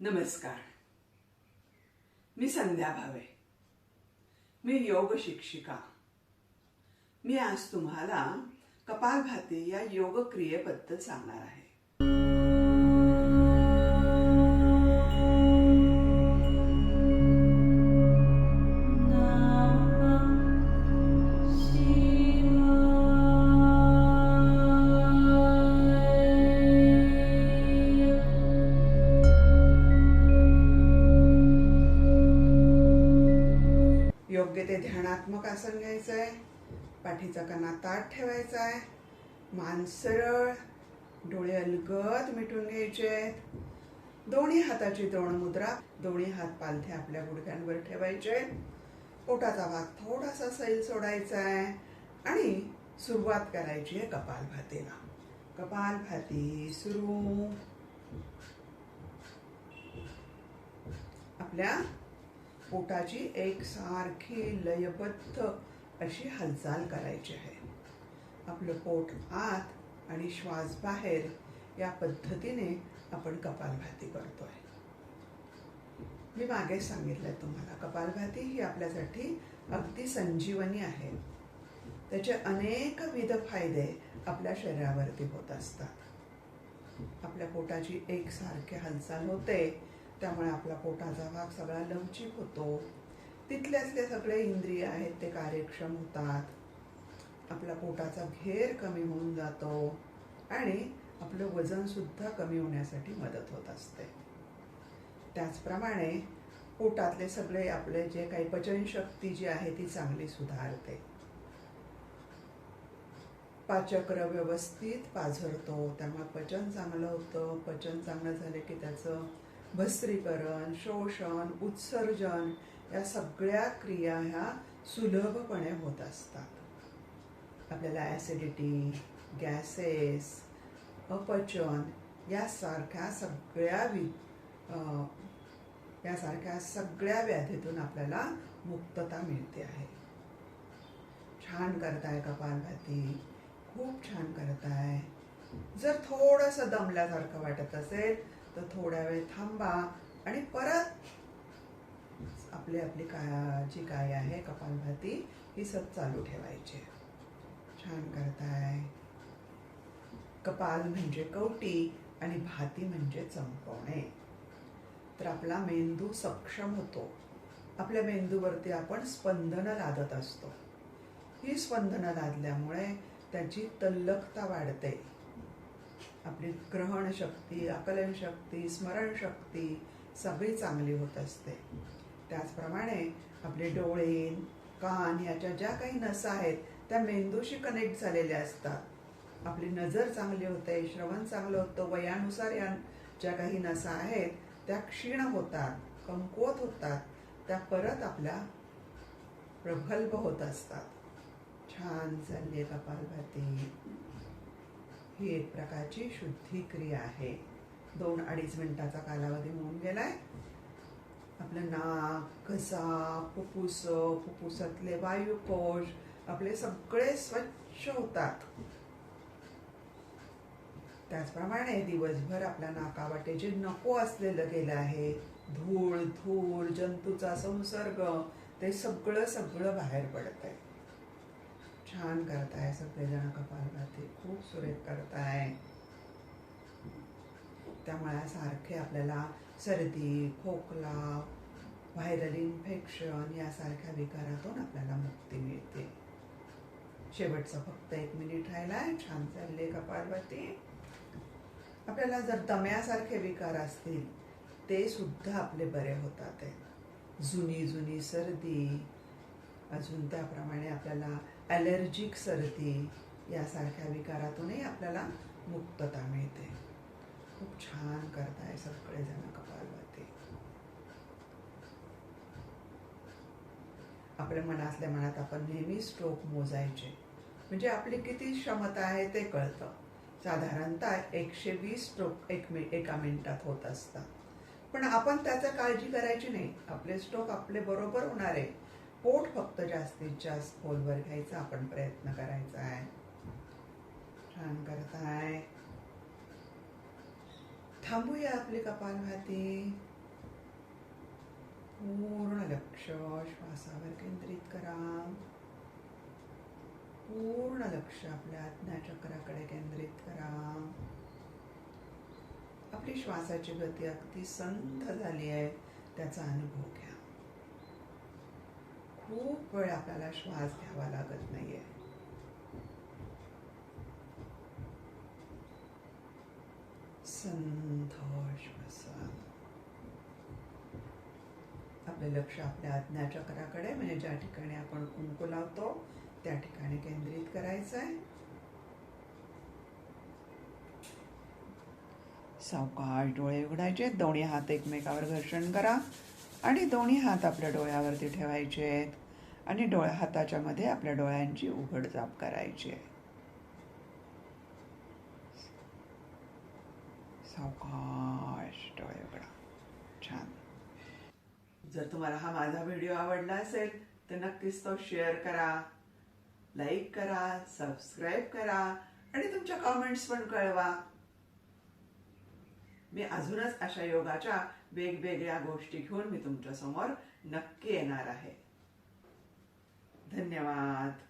नमस्कार. मी संध्या भावे. मी योग शिक्षिका. मी आज तुम्हाला कपालभाती या योग क्रियेबद्दल सांगणार आहे. ध्यानात्मक आसन घ्यायचं आहे. पाठीचा कणा ताट ठेवायचा आहे. मान सरळ डोळे अलगद मिटून घ्यायचे आहेत. दोन्ही हाताची दोन मुद्रा दोन्ही हात पालथे आपल्या गुडघ्यांवर ठेवायचे पोटाचा भाग थोडासा सैल सोडायचा आहे. आणि सुरुवात करायची आहे कपालभातीला कपालभाती सुरू. आपल्या पोटाची एक सारखी लयबद्ध अशी हालचाल करायची आहे. आपलं पोट आत आणि श्वास बाहेर या पद्धतीने आपण कपालभाती करतोय. मी मागे सांगितलंय तुम्हाला कपालभाती ही आपल्यासाठी अगदी संजीवनी आहे. त्याचे अनेकविध फायदे आपल्या शरीरावरती होत असतात. आपल्या पोटाची एकसारखी हालचाल होते त्यामुळे आपला पोटाचा भाग सगळा लवचिक होतो. तिथल्यातले सगळे इंद्रिय आहेत ते कार्यक्षम होतात. आपला पोटाचा घेर कमी होऊन जातो आणि आपलं वजन सुद्धा कमी होण्यासाठी मदत होत असते. त्याचप्रमाणे पोटातले सगळे आपले जे काही पचनशक्ती जी आहे ती चांगली सुधारते. पाचक्र व्यवस्थित पाझरतो. त्यामुळे पचन चांगलं होतं. पचन चांगलं झालं की त्याचं भस्त्रीकरण शोषण उत्सर्जन या सगळ्या क्रिया ह्या सुलभपणे होत असतात. आपल्याला ॲसिडिटी गॅसेस अपचन यासारख्या सगळ्या वि यासारख्या सगळ्या व्याधीतून आपल्याला मुक्तता मिळते आहे. छान करताय कपालभाती. खूप छान करताय. जर थोडंसं दमल्यासारखं वाटत असेल तर थोड्या वेळ थांबा आणि परत आपली आपली काय जी काय आहे कपालभाती ही सत चालू ठेवायची. छान करताय. कपाल म्हणजे कवटी आणि भाती म्हणजे चंपवणे तर आपला मेंदू सक्षम होतो. आपल्या मेंदूवरती आपण स्पंदनं लादत असतो. ही स्पंदनं लादल्यामुळे त्याची तल्लखता वाढते. आपली ग्रहण शक्ती आकलन शक्ती स्मरणशक्ती सगळी चांगली होत असते. त्याचप्रमाणे आपले डोळे कान याच्या ज्या काही नसा आहेत त्या मेंदूशी कनेक्ट झालेल्या असतात. आपली नजर चांगली होते श्रवण चांगलं होतं वयानुसार या ज्या काही नसा आहेत त्या क्षीण होतात कमकुवत होतात त्या परत आपल्या प्रगल्भ होत असतात. छान चालली कपालभाती ही एक प्रकारची शुद्धी क्रिया आहे. दोन अडीच मिनिटाचा कालावधी होऊन गेलाय. आपलं नाक घसा फुफ्फुस फुफ्फुसातले वायुकोश आपले सगळे स्वच्छ होतात. त्याचप्रमाणे दिवसभर आपल्या नाकावाटे जे नको असलेलं गेलं आहे धूळ धूळ जंतूचा संसर्ग ते सगळं सगळं बाहेर पडत आहे छान करताय सगळेजण कपालभाती खूप सुरेख करताय. त्यामुळे सारखे आपल्याला सर्दी खोकला व्हायरल इन्फेक्शन यासारख्या विकारातून आपल्याला मुक्ती मिळते. शेवटचं फक्त एक मिनिट राहिलाय छान चालले कपालभाती. आपल्याला जर दम्यासारखे विकार असतील ते सुद्धा आपले बरे होतात. जुनी जुनी सर्दी अजून त्याप्रमाणे आपल्याला ॲलर्जिक सर्दी यासारख्या विकारातूनही आपल्याला मुक्तता मिळते. खूप छान करताय सगळेजण कपालभाती आपल्या मनातल्या मनात आपण नेहमी स्ट्रोक मोजायचे. म्हणजे आपली किती क्षमता आहे ते कळतं. साधारणतः एकशे वीस स्ट्रोक एक मि एका मिनिटात होत असतात. पण आपण त्याचा काळजी करायची नाही. आपले स्ट्रोक आपले बरोबर होणार. आहे पोट फक्त जास्तीत जास्त खोलवर घ्यायचा आपण प्रयत्न करायचा आहे. छान करत आहे. थांबूया आपली कपालभाती. पूर्ण लक्ष श्वासावर केंद्रित करा. पूर्ण लक्ष आपल्या आज्ञाचक्राकडे केंद्रित करा. आपली श्वासाची गती अगदी संथ झाली आहे. त्याचा अनुभव घ्या. खूप वेळ आपल्याला श्वास घ्यावा लागत नाहीये. संथ आपले लक्ष आपल्या आज्ञाचक्राकडे म्हणजे ज्या ठिकाणी आपण कुंकू लावतो त्या ठिकाणी केंद्रित करायचं आहे सावकाश डोळे उघडायचे दोन्ही हात एकमेकावर घर्षण करा. आणि दोन्ही हात आपल्या डोळ्यावरती ठेवायचे आहेत. आणि डोळ्या हाताच्या मध्ये आपल्या डोळ्यांची उघडझाप करायची आहे. सावकाश डोळे उघडा. छान. जर तुम्हाला हा माझा व्हिडिओ आवडला असेल तर नक्कीच तो शेअर करा लाईक करा सबस्क्राईब करा आणि तुमच्या कमेंट्स पण कळवा. मी अजूनच अशा योगाच्या वेगवेगळ्या गोष्टी घेऊन मी तुमच्यासमोर नक्की येणार आहे. धन्यवाद.